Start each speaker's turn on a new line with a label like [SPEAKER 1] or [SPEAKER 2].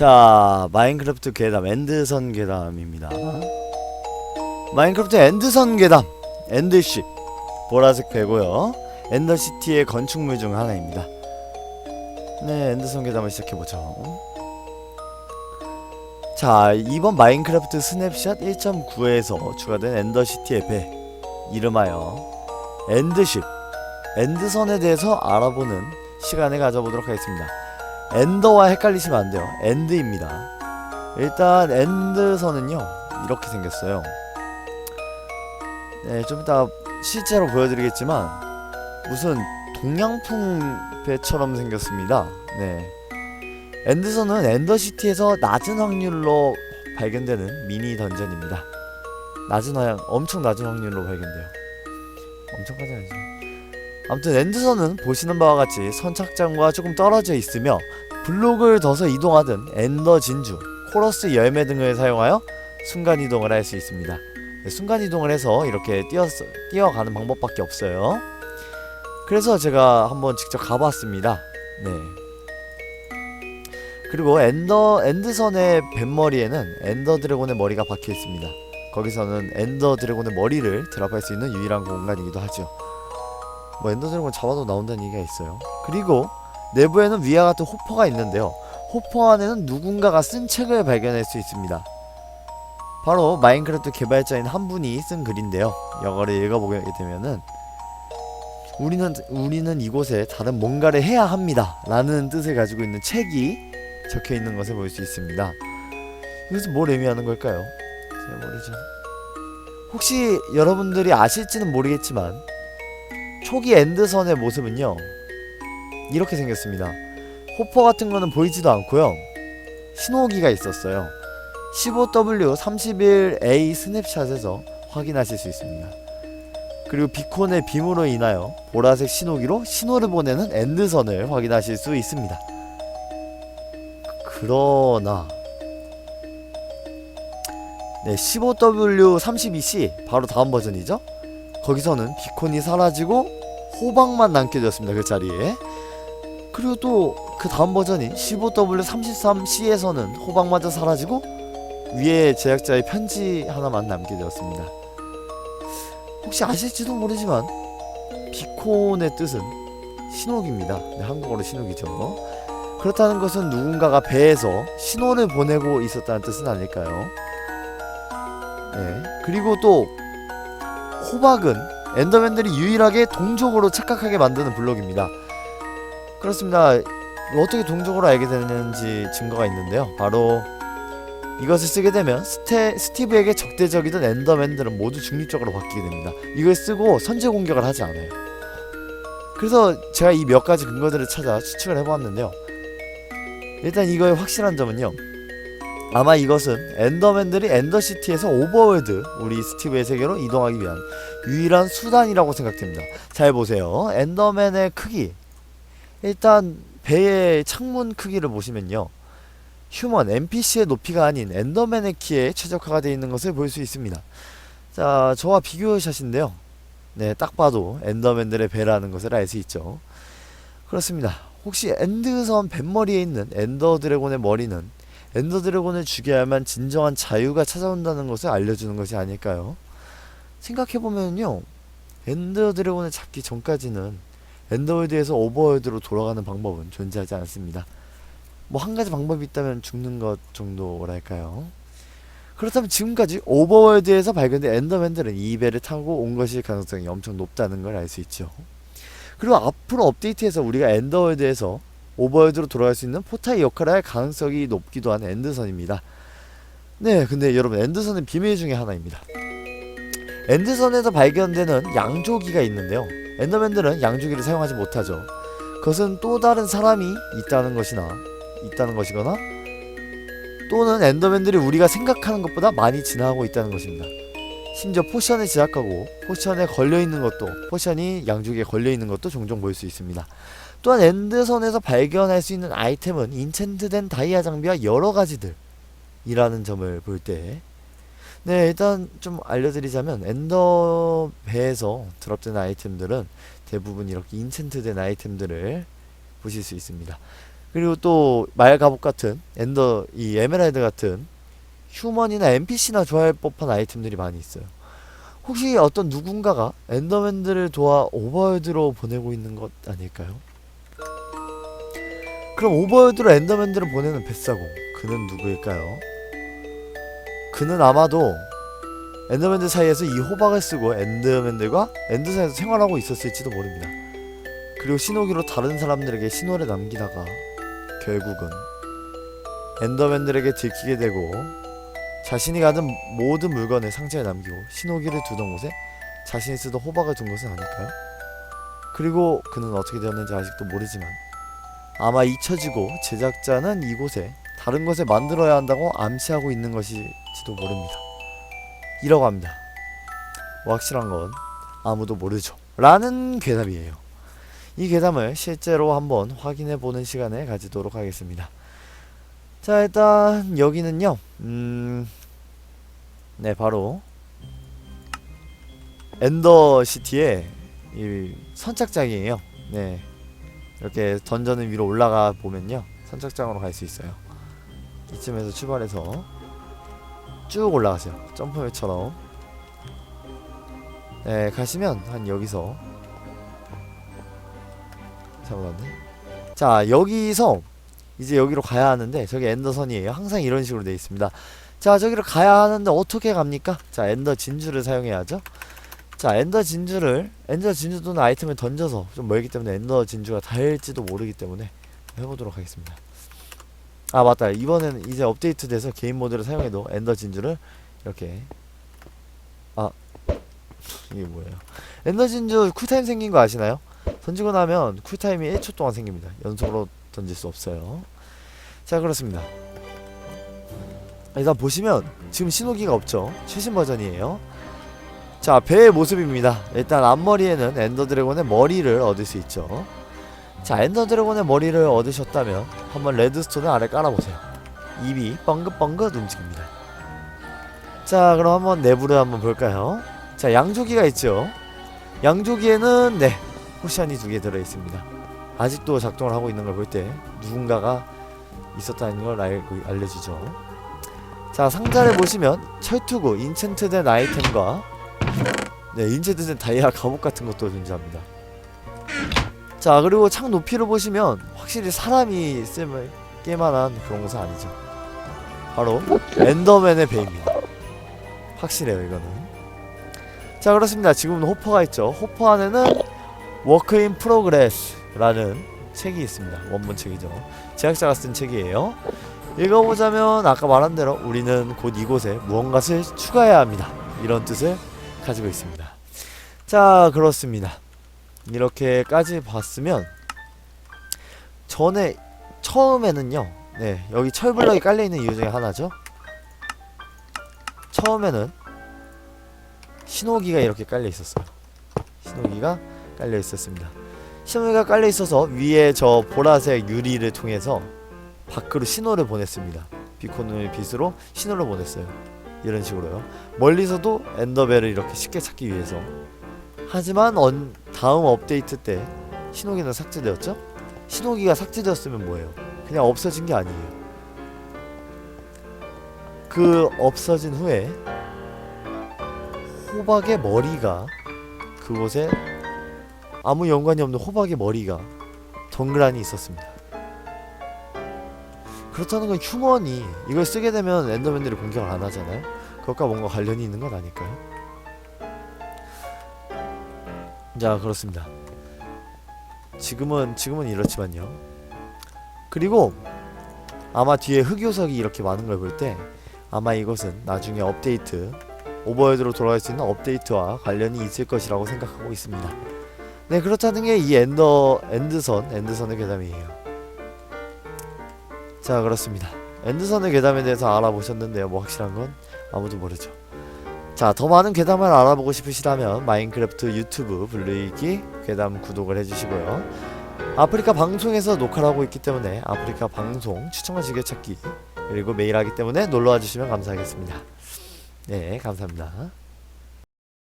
[SPEAKER 1] 자, 마인크래프트 괴담 엔드선 괴담입니다. 마인크래프트 엔드선 괴담 엔드십 보라색 배고요. 엔더시티의 건축물 중 하나입니다. 네, 엔드선 괴담을 시작해 보죠. 자, 이번 마인크래프트 스냅샷 1.9에서 추가된 엔더시티의 배 이름하여 엔드십 엔드선에 대해서 알아보는 시간을 가져보도록 하겠습니다. 엔더와 헷갈리시면 안 돼요. 엔드입니다. 일단 엔드선은요 이렇게 생겼어요. 네, 좀 이따 실제로 보여드리겠지만 무슨 동양풍 배처럼 생겼습니다. 네. 엔드선은 엔더시티에서 낮은 확률로 발견되는 미니 던전입니다. 낮은 확 엄청 낮은 확률로 발견돼요. 엄청까지 아니죠. 아무튼 엔드선은 보시는 바와 같이 선착장과 조금 떨어져 있으며 블록을 둬서 이동하든 엔더 진주, 코러스 열매 등을 사용하여 순간 이동을 할 수 있습니다. 네, 순간 이동을 해서 이렇게 뛰어 뛰어가는 방법밖에 없어요. 그래서 제가 한번 직접 가봤습니다. 네. 그리고 엔더 엔드선의 뱃머리에는 엔더 드래곤의 머리가 박혀 있습니다. 거기서는 엔더 드래곤의 머리를 드랍할 수 있는 유일한 공간이기도 하죠. 뭐 엔더 드래곤 잡아도 나온다는 얘기가 있어요. 그리고 내부에는 위와 같은 호퍼가 있는데요. 호퍼 안에는 누군가가 쓴 책을 발견할 수 있습니다. 바로 마인크래프트 개발자인 한 분이 쓴 글인데요. 영어를 읽어보게 되면은 우리는 우리는 이곳에 다른 뭔가를 해야 합니다라는 뜻을 가지고 있는 책이 적혀 있는 것을 볼 수 있습니다. 이것은 뭘 의미하는 걸까요? 잘 모르죠. 혹시 여러분들이 아실지는 모르겠지만 초기 엔드선의 모습은요 이렇게 생겼습니다. 호퍼 같은 거는 보이지도 않고요. 신호기가 있었어요. 15W 31A 스냅샷에서 확인하실 수 있습니다. 그리고 비콘의 빔으로 인하여 보라색 신호기로 신호를 보내는 엔드선을 확인하실 수 있습니다. 그러나 네 15W 32C 바로 다음 버전이죠. 거기서는 비콘이 사라지고 호박만 남게 되었습니다. 그 자리에. 그리고 또 그 다음 버전인 15W 33C에서는 호박마저 사라지고 위에 제작자의 편지 하나만 남게 되었습니다. 혹시 아실지도 모르지만 비콘의 뜻은 신호기입니다. 네, 한국어로 신호기죠. 그렇다는 것은 누군가가 배에서 신호를 보내고 있었다는 뜻은 아닐까요? 네. 그리고 또 호박은 엔더맨들이 유일하게 동족으로 착각하게 만드는 블록입니다. 그렇습니다. 어떻게 동족으로 알게 되는지 증거가 있는데요. 바로 이것을 쓰게 되면 스테, 스티브에게 적대적이던 엔더맨들은 모두 중립적으로 바뀌게 됩니다. 이걸 쓰고 선제 공격을 하지 않아요. 그래서 제가 이 몇 가지 근거들을 찾아 추측을 해보았는데요. 일단 이거의 확실한 점은요. 아마 이것은 엔더맨들이 엔더시티에서 오버월드 우리 스티브의 세계로 이동하기 위한 유일한 수단이라고 생각됩니다. 잘 보세요. 엔더맨의 크기. 일단 배의 창문 크기를 보시면요. 휴먼 NPC의 높이가 아닌 엔더맨의 키에 최적화가 되어 있는 것을 볼 수 있습니다. 자, 저와 비교샷인데요. 네, 딱 봐도 엔더맨들의 배라는 것을 알 수 있죠. 그렇습니다. 혹시 엔드선 뱃머리에 있는 엔더 드래곤의 머리는 엔더 드래곤을 죽여야만 진정한 자유가 찾아온다는 것을 알려주는 것이 아닐까요? 생각해보면요. 엔더 드래곤을 잡기 전까지는 엔더월드에서 오버월드로 돌아가는 방법은 존재하지 않습니다. 뭐 한 가지 방법이 있다면 죽는 것 정도랄까요? 그렇다면 지금까지 오버월드에서 발견된 엔더맨들은 이 배를 타고 온 것일 가능성이 엄청 높다는 걸 알 수 있죠. 그리고 앞으로 업데이트해서 우리가 엔더월드에서 오버월드로 돌아갈 수 있는 포탈의 역할을 할 가능성이 높기도 한 엔드선입니다. 네, 근데 여러분 엔드선은 비밀 중에 하나입니다. 엔드선에서 발견되는 양조기가 있는데요. 엔더맨들은 양조기를 사용하지 못하죠. 그것은 또 다른 사람이 있다는 것이나 있다는 것이거나 또는 엔더맨들이 우리가 생각하는 것보다 많이 진화하고 있다는 것입니다. 심지어 포션을 제작하고 포션에 걸려 있는 것도 포션이 양조기에 걸려 있는 것도 종종 볼 수 있습니다. 또한 엔드선에서 발견할 수 있는 아이템은 인챈트된 다이아 장비와 여러 가지들 이라는 점을 볼 때, 네 일단 좀 알려드리자면 엔더 배에서 드랍되는 아이템들은 대부분 이렇게 인챈트된 아이템들을 보실 수 있습니다. 그리고 또 말 갑옷 같은 엔더 이 에메랄드 같은 휴먼이나 NPC나 좋아할 법한 아이템들이 많이 있어요. 혹시 어떤 누군가가 엔더맨들을 도와 오버월드로 보내고 있는 것 아닐까요? 그럼 오버월드로 엔더맨들을 보내는 뱃사공 그는 누구일까요? 그는 아마도 엔더맨들 사이에서 이 호박을 쓰고 엔더맨들과 엔드 사이에서 생활하고 있었을지도 모릅니다. 그리고 신호기로 다른 사람들에게 신호를 남기다가 결국은 엔더맨들에게 들키게 되고 자신이 가진 모든 물건을 상자에 남기고 신호기를 두던 곳에 자신이 쓰던 호박을 둔 것은 아닐까요? 그리고 그는 어떻게 되었는지 아직도 모르지만 아마 잊혀지고 제작자는 이곳에 다른 것을 만들어야 한다고 암시하고 있는 것일지도 모릅니다. 이라고 합니다. 뭐 확실한 건 아무도 모르죠. 라는 괴담이에요. 이 괴담을 실제로 한번 확인해 보는 시간을 가지도록 하겠습니다. 자, 일단 여기는요. 음. 네, 바로 엔더 시티의 이 선착장이에요. 네. 이렇게 던전을 위로 올라가 보면요. 선착장으로 갈 수 있어요. 이쯤에서 출발해서 쭉 올라가세요. 점프맨처럼. 네, 가시면 한 여기서 잘못았네. 자, 여기서 이제 여기로 가야 하는데 저기 엔더선이에요. 항상 이런 식으로 되어 있습니다. 자, 저기로 가야 하는데 어떻게 갑니까? 자, 엔더 진주를 사용해야죠. 자, 엔더 진주를 엔더 진주 또는 아이템을 던져서 좀 멀기 때문에 엔더 진주가 닿을지도 모르기 때문에 해보도록 하겠습니다. 아 맞다. 이번에는 이제 업데이트돼서 개인 모드를 사용해도 엔더 진주를 이렇게. 아 이게 뭐예요? 엔더 진주 쿨타임 생긴 거 아시나요? 던지고 나면 쿨타임이 1초 동안 생깁니다. 연속으로 던질 수 없어요. 자 그렇습니다. 일단 보시면 지금 신호기가 없죠? 최신 버전이에요. 자 배의 모습입니다. 일단 앞머리에는 엔더 드래곤의 머리를 얻을 수 있죠. 자 엔더 드래곤의 머리를 얻으셨다면 한번 레드스톤을 아래 깔아보세요. 입이 뻥긋뻥긋 움직입니다. 자 그럼 한번 내부를 한번 볼까요? 자 양조기가 있죠? 양조기에는 네 쿠션이 두 개 들어있습니다. 아직도 작동을 하고 있는 걸 볼 때 누군가가 있었다는 걸 알고, 알려주죠. 자 상자를 보시면 철투구 인챈트된 아이템과 네 인챈트된 다이아 갑옷 같은 것도 존재합니다 자 그리고 창 높이를 보시면 확실히 사람이 쓸 게 만한 그런 것은 아니죠. 바로 엔더맨의 배입니다. 확실해요 이거는. 자 그렇습니다. 지금은 호퍼가 있죠. 호퍼 안에는 워크 인 프로그레스라는 책이 있습니다. 원문 책이죠. 제작자가 쓴 책이에요. 읽어보자면 아까 말한 대로 우리는 곧 이곳에 무언가를 추가해야 합니다. 이런 뜻을 가지고 있습니다. 자 그렇습니다 이렇게까지 봤으면 전에 처음에는요. 네 여기 철블럭이 깔려있는 이유 중에 하나죠. 처음에는 신호기가 이렇게 깔려 있었어요. 신호기가 깔려 있었습니다. 신호기가 깔려 있어서 위에 저 보라색 유리를 통해서 밖으로 신호를 보냈습니다. 비콘을 빛으로 신호를 보냈어요. 이런 식으로요. 멀리서도 엔더벨을 이렇게 쉽게 찾기 위해서. 하지만 언, 다음 업데이트 때 신호기는 삭제되었죠? 신호기가 삭제되었으면 뭐예요? 그냥 없어진 게 아니에요. 그 없어진 후에 호박의 머리가 그곳에 아무 연관이 없는 호박의 머리가 덩그라니 있었습니다. 그렇다는 건 휴먼이 이걸 쓰게 되면 엔더맨들이 공격을 안 하잖아요. 그것과 뭔가 관련이 있는 건 아닐까요? 자 그렇습니다. 지금은 지금은 이렇지만요. 그리고 아마 뒤에 흑요석이 이렇게 많은 걸 볼 때 아마 이것은 나중에 업데이트 오버헤드로 돌아갈 수 있는 업데이트와 관련이 있을 것이라고 생각하고 있습니다. 네 그렇다는 게 이 엔더 엔드선 엔드선의 괴담이에요. 자 그렇습니다. 엔드선의 괴담에 대해서 알아보셨는데요. 뭐 확실한 건 아무도 모르죠. 자, 더 많은 괴담을 알아보고 싶으시다면 마인크래프트 유튜브 블루이기 괴담 구독을 해주시고요. 아프리카 방송에서 녹화를 하고 있기 때문에 아프리카 방송 추천과 즐겨찾기 그리고 매일 하기 때문에 놀러와 주시면 감사하겠습니다. 네, 감사합니다.